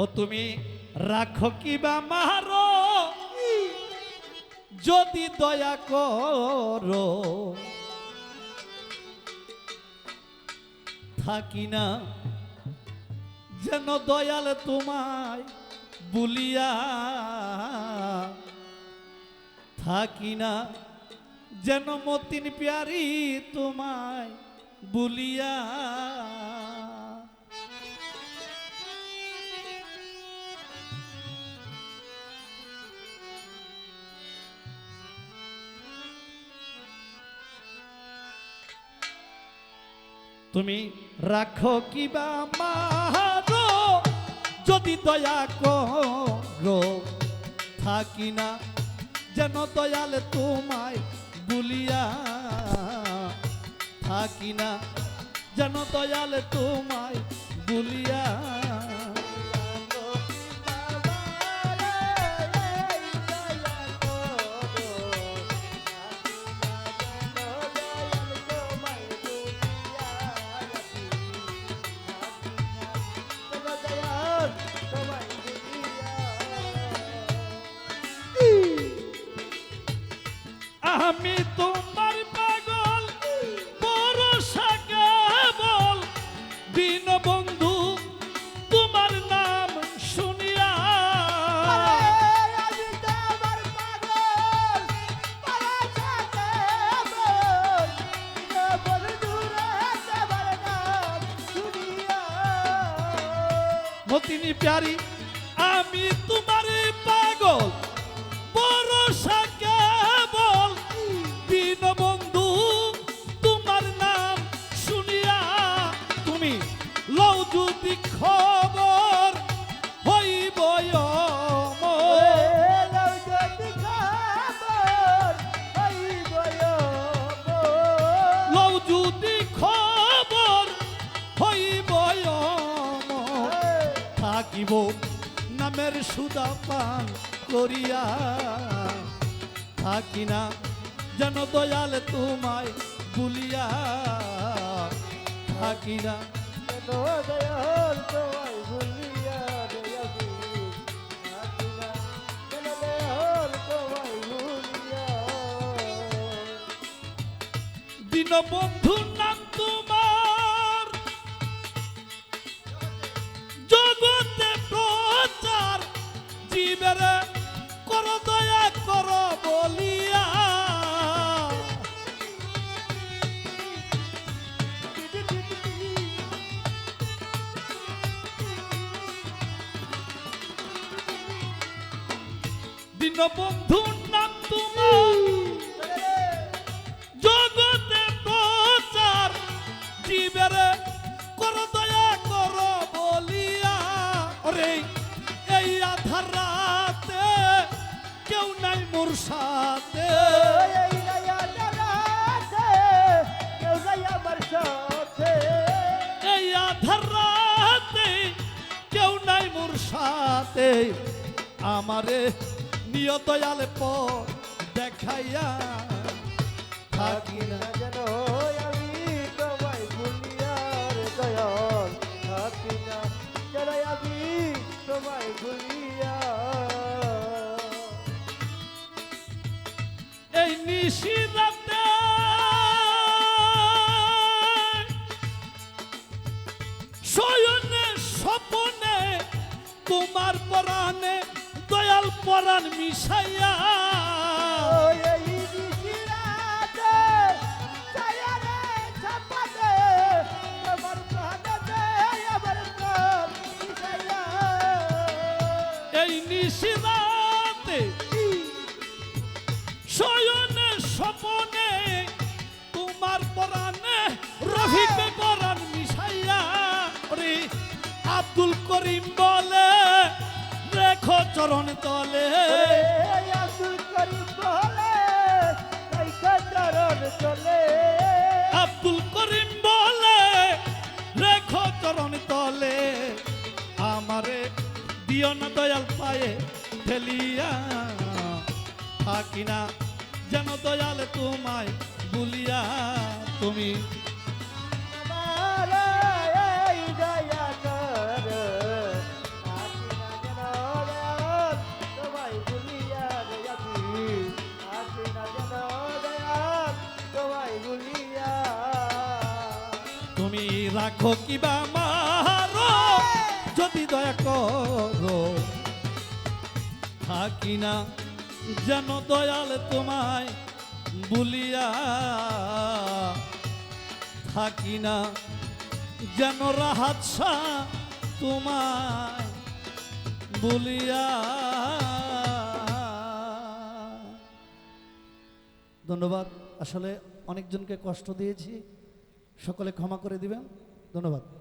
ও তুমি রাখো কিবা মারো যদি দয়া করো। থাকি না, যেন দয়াল তোমায় বুলিয়া থাকি না, যেন মতিন প্যারি তোমায় বুলিয়া তুমি রাখো কিবা মারো যদি দয়া করো, থাকি না যেন দয়াল তোমায় বুলিয়া, থাকি না যেন দয়াল তোমায় বুলিয়া। আমি তোমার পাগল? ভরসা কেবল? দিন বন্ধু তোমার নাম শুনিয়া। মতিনি প্যারি আমি তোমার থাকিব নামের সুদা পান করিয়া। থাকি না যেন দয়াল তোমায় ভুলিয়া। থাকি না দীনবন্ধু নাম তোমার কর দয়া করো বলিয়া। দীনবন্ধু নাম তোমার। সাথে আমারে নিয় দয়াল পর দেখাইয়া থাকি না যেন আমি তোমায় ভুলিয়া রে দয়াল থাকি না যেন আমি তোমায় ভুলিয়া এই নিশিরাতে তোমার পরাণে দয়াল পরাণ মিশাইয়া। এই নিশিরাতে শয়নে স্বপনে তোমার পরাণে রফিক মিশাইয়া। আব্দুল করিম বলে চরণ তলে। আব্দুল করিম বলে, রেখো চরণ তলে। আমারে দিও না দয়াল পায়ে ফেলিয়া। থাকি না যেন দয়াল তোমায় ভুলিয়া। তুমি রাখো কিবা মারো। যদি দয়া করো, থাকি না যেন দয়াল তোমায় বলিয়া থাকি না যেন রাহাচ্ছা তোমায় বলিয়া ধন্যবাদ। আসলে অনেকজনকে কষ্ট দিয়েছি। সকলে ক্ষমা করে দিবেন। ধন্যবাদ।